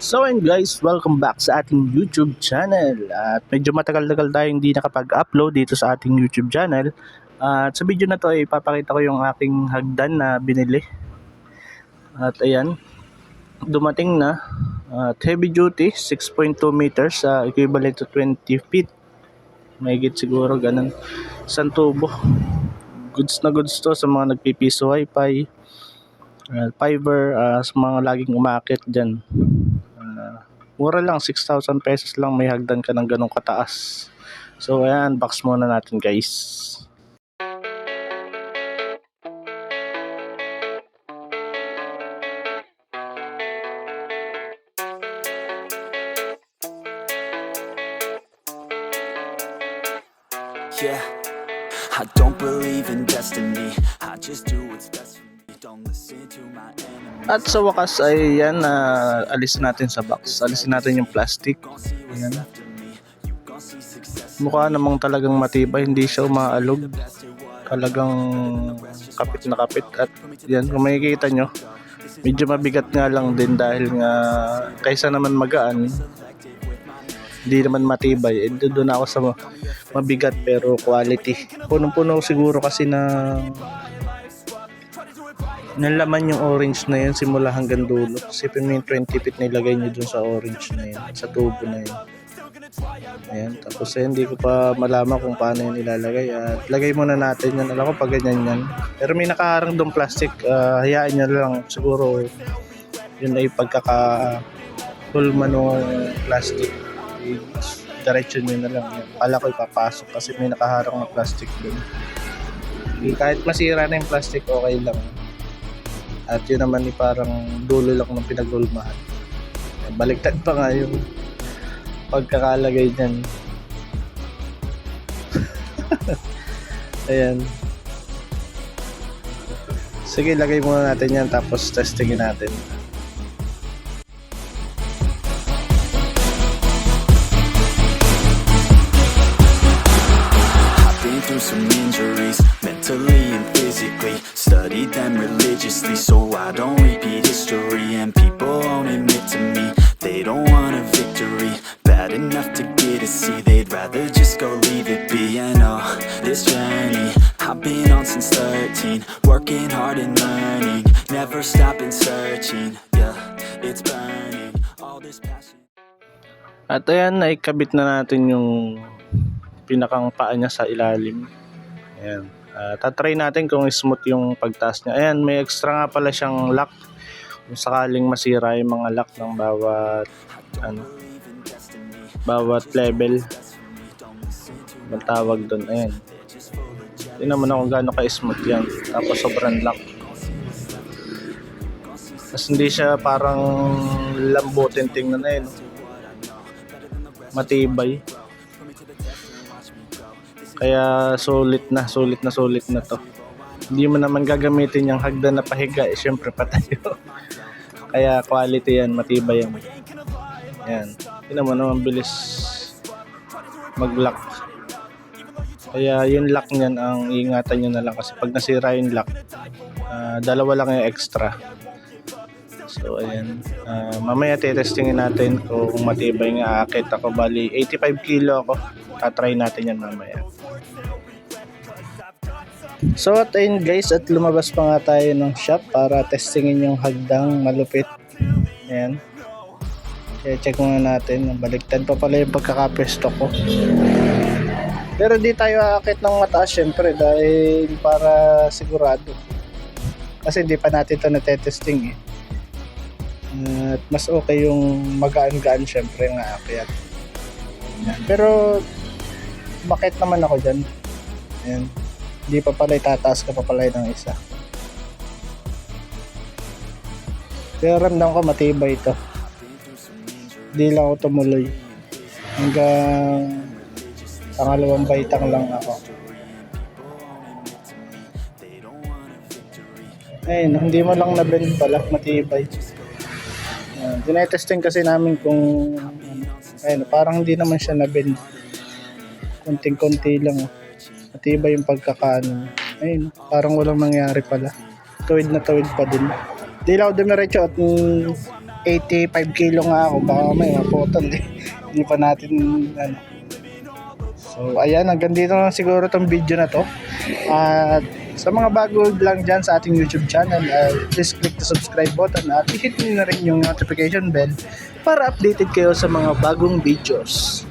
So and guys, welcome back sa ating YouTube channel. At medyo matagal-tagal tayo hindi nakapag-upload dito sa ating YouTube channel. At sa video na to ay ipapakita ko yung aking hagdan na binili. At ayan, dumating na. At heavy duty, 6.2 meters, uh, equivalent to 20 feet. Mahigit siguro ganun. Isang tubo. Goods na goods to sa mga nagpipiso wifi. Uh, Fiverr, uh, sa mga laging umakit dyan. Mura lang, 6,000 pesos lang may hagdan ka ng ganong kataas. So ayan, box muna natin guys. Yeah, I don't believe in destiny. I just do what's best for me. At sa wakas ay yan, uh, alisin natin sa box. Alisin natin yung plastic. Ayan. Mukha namang talagang matibay, hindi siya umaalog. Talagang kapit na kapit. At yan, kung makikita nyo, medyo mabigat nga lang din dahil nga kaysa naman magaan, hindi naman matibay. Eh, doon ako sa ma- mabigat pero quality. Punong-puno siguro kasi na nalaman yung orange na yun simula hanggang dulo. Sipin mo yung 20 feet na ilagay nyo dun sa orange na yun, sa tubo na yun. Ayan, tapos eh, hindi ko pa malaman kung paano yun ilalagay. At lagay muna natin yan. Alam ko pag ganyan yan. Pero may nakaharang dong plastic. ah, hayaan nyo lang. Siguro yun ay pagkaka hulma ng plastic. Diretso nyo na lang. Kala ko ipapasok kasi may nakaharang na plastic dun. Kahit masira na yung plastic, okay lang. At yun naman ni parang dulo lang ng pinaglulmahan. Baliktad pa nga yung pagkakalagay dyan. Ayan. Sige, lagay muna natin yan tapos testingin natin. Some injuries, mentally and. Studied them religiously, so I don't repeat history. And people won't admit to me they don't want a victory. Bad enough to get a C, they'd rather just go leave it be. And oh, this journey I've been on since 13, working hard and learning, never stopping searching. Yeah, it's burning. All this passion. At ayan, naikabit na natin yung pinakang paa niya sa ilalim. Ayan. Uh, tatry natin kung smooth yung pagtaas niya. Ayan, may extra nga pala siyang lock. Kung sakaling masira yung mga lock ng bawat ano, bawat level. Ang doon. Ayan. Tingnan mo na kung gaano ka-smooth yan. Tapos sobrang lock. Tapos hindi siya parang lambutin tingnan na yun. Matibay. Kaya sulit na, sulit na sulit na to. Hindi mo naman gagamitin yung hagdan na pahiga, eh, syempre patayo. Kaya quality yan, matibay yan. Yan. Tingnan mo naman bilis mag-lock. Kaya yung lock niyan ang ingatan nyo na lang kasi pag nasira yung lock, ah, dalawa lang yung extra. So ayan, Ah, mamaya titestingin natin kung matibay nga akit ako. Bali 85 kilo ako. Tatry natin yan mamaya. So at ayun guys, at lumabas pa nga tayo ng shop para testingin yung hagdang malupit. Ayan. Kaya check muna natin. Baliktad pa pala yung pagkakapesto ko. Pero di tayo aakit ng mataas syempre dahil para sigurado. Kasi di pa natin ito natetesting eh. At mas okay yung magaan-gaan syempre ng aakyat. Pero bakit naman ako dyan? Ayan. Hindi pa pala itataas ka pa pala ng isa. Pero ramdam ko matibay ito. Hindi lang ako tumuloy. Hanggang pangalawang baitang lang ako. Ayun, hindi mo lang na-bend pala, matibay. Uh, dinetesting kasi namin kung ayun, parang hindi naman siya na-bend. Konting-konti lang. oh. Matibay yung pagkakaano. Ayun, parang walang nangyari pala. Tuwid na tuwid pa din. Di lang ako dumiretso at mm, 85 kilo nga ako, baka may maputol eh. Hindi pa natin, ano. So, ayan, hanggang dito na siguro tong video na to. At sa mga bago lang dyan sa ating YouTube channel, uh, please click the subscribe button at hit nyo na rin yung notification bell para updated kayo sa mga bagong videos.